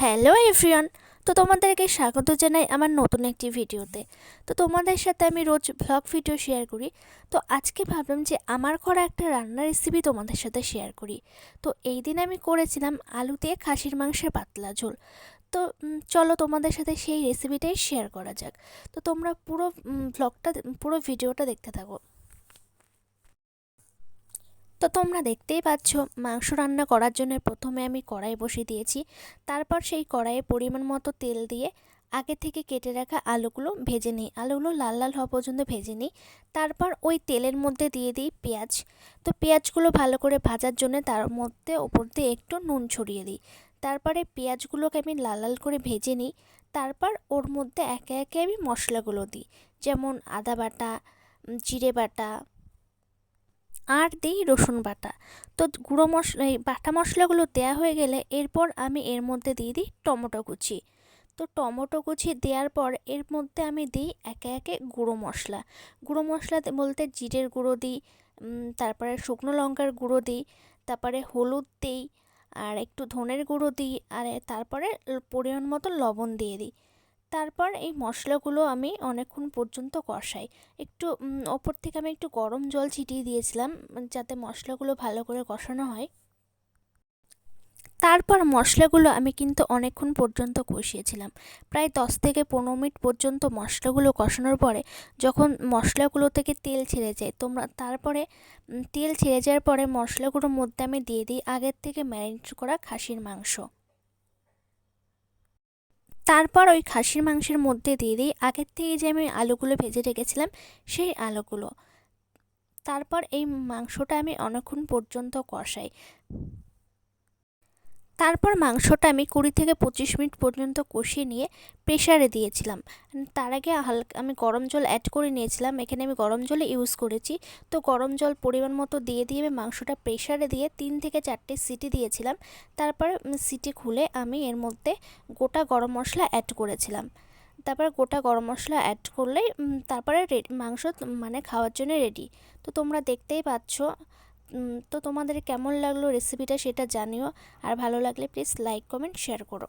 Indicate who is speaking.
Speaker 1: Hello everyone, তো তোমাদেরকে স্বাগত জানাই আমার নতুন একটি ভিডিওতে। তো তোমাদের সাথে আমি রোজ ভ্লগ ভিডিও শেয়ার করি। তো আজকে ভাবলাম যে আমার করা একটা রান্নার রেসিপি তোমাদের সাথে শেয়ার করি। তো এই দিন আমি করেছিলাম আলু দিয়ে খাসির মাংসের পাতলা ঝোল। তো চলো তোমাদের সাথে সেই রেসিপিটাই শেয়ার করা যাক। তো তোমরা পুরো ভ্লগটা পুরো ভিডিওটা দেখতে থাকো। তো তোমরা দেখতেই পাচ্ছ, মাংস রান্না করার জন্য প্রথমে আমি কড়াই বসিয়ে দিয়েছি। তারপর সেই কড়াইয়ে পরিমাণ মতো তেল দিয়ে আগে থেকে কেটে রাখা আলুগুলো ভেজে নিই। আলুগুলো লাল লাল হওয়া পর্যন্ত ভেজে নিই। তারপর ওই তেলের মধ্যে দিয়ে দিই পেঁয়াজ। তো পেঁয়াজগুলো ভালো করে ভাজার জন্য তার মধ্যে ওপর দিয়ে একটু নুন ছড়িয়ে দিই। তারপরে পেঁয়াজগুলোকে আমি লাল লাল করে ভেজে নিই। তারপর ওর মধ্যে একে একে আমি মশলাগুলো দিই। যেমন আদা বাটা জিরে বাটা আর দিই রসুন বাটা। তো গুঁড়ো মশলা এই বাটা মশলাগুলো দেওয়া হয়ে গেলে এরপর আমি এর মধ্যে দিয়ে দিই টমেটো কুচি। তো টমেটো কুচি দেওয়ার পর এর মধ্যে আমি দিই একে একে গুঁড়ো মশলা। গুঁড়ো মশলা বলতে জিরের গুঁড়ো দিই তারপরে শুকনো লঙ্কার গুঁড়ো দিই, তারপরে হলুদ দিই, আর একটু ধনের গুঁড়ো দিই, আর তারপরে পরিমাণ মতো লবণ দিয়ে দিই। তারপর এই মশলাগুলো আমি অনেকক্ষণ পর্যন্ত কষাই। একটু ওপর থেকে আমি একটু গরম জল ছিটিয়ে দিয়েছিলাম, যাতে মশলাগুলো ভালো করে কষানো হয়। তারপর মশলাগুলো আমি কিন্তু অনেকক্ষণ পর্যন্ত কষিয়েছিলাম। প্রায় দশ থেকে পনেরো মিনিট পর্যন্ত মশলাগুলো কষানোর পরে যখন মশলাগুলো থেকে তেল ছেড়ে যায়, তোমরা, তারপরে তেল ছেড়ে যাওয়ার পরে মশলাগুলোর মধ্যে আমি দিয়ে দিই আগের থেকে ম্যারিনেট করা খাসির মাংস। তারপর ওই খাসির মাংসের মধ্যে দিয়ে দিই। আগের থেকে যে আমি আলুগুলো ভেজে রেখেছিলাম, সেই আলুগুলো। তারপর এই মাংসটা আমি অনেকক্ষণ পর্যন্ত কষাই। তারপর মাংসটা আমি কুড়ি থেকে পঁচিশ মিনিট পর্যন্ত কষিয়ে নিয়ে প্রেশারে দিয়েছিলাম। তার আগে হালকা আমি গরম জল অ্যাড করে নিয়েছিলাম। এখানে আমি গরম জলে ইউজ করেছি। তো গরম জল পরিমাণ মতো দিয়ে দিয়ে আমি মাংসটা প্রেশারে দিয়ে তিন থেকে চারটে সিটি দিয়েছিলাম। তারপর সিটি খুলে আমি এর মধ্যে গোটা গরম মশলা অ্যাড করেছিলাম। তারপর গোটা গরম মশলা অ্যাড করলেই তারপরে মাংস মানে খাওয়ার জন্য রেডি তো তোমরা দেখতেই পাচ্ছ তো তোমাদের কেমন লাগল রেসিপিটা সেটা জানিও। আর ভালো লাগলে প্লিজ লাইক কমেন্ট শেয়ার করো।